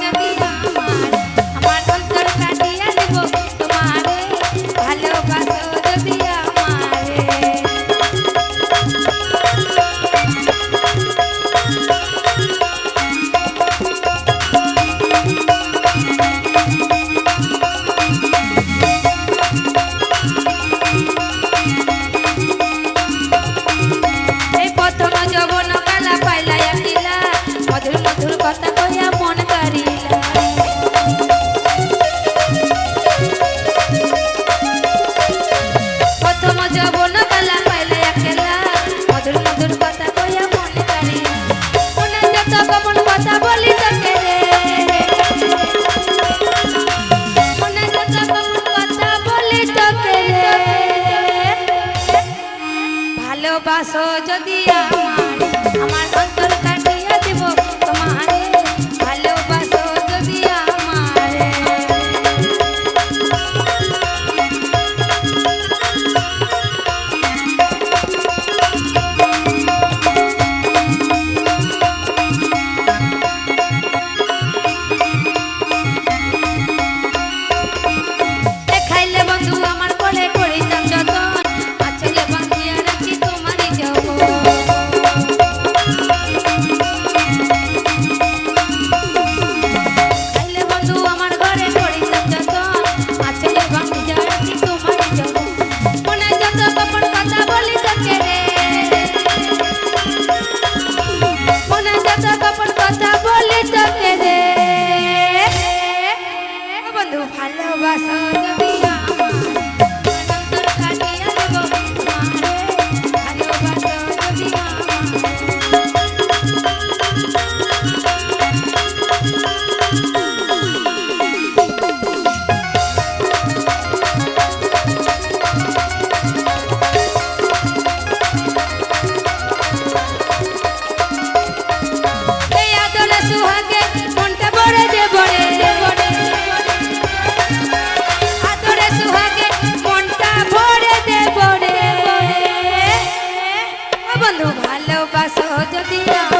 জাতি ভালোবাসো যদি আমার আমার Thank you. बंधु भलो बसो जदिया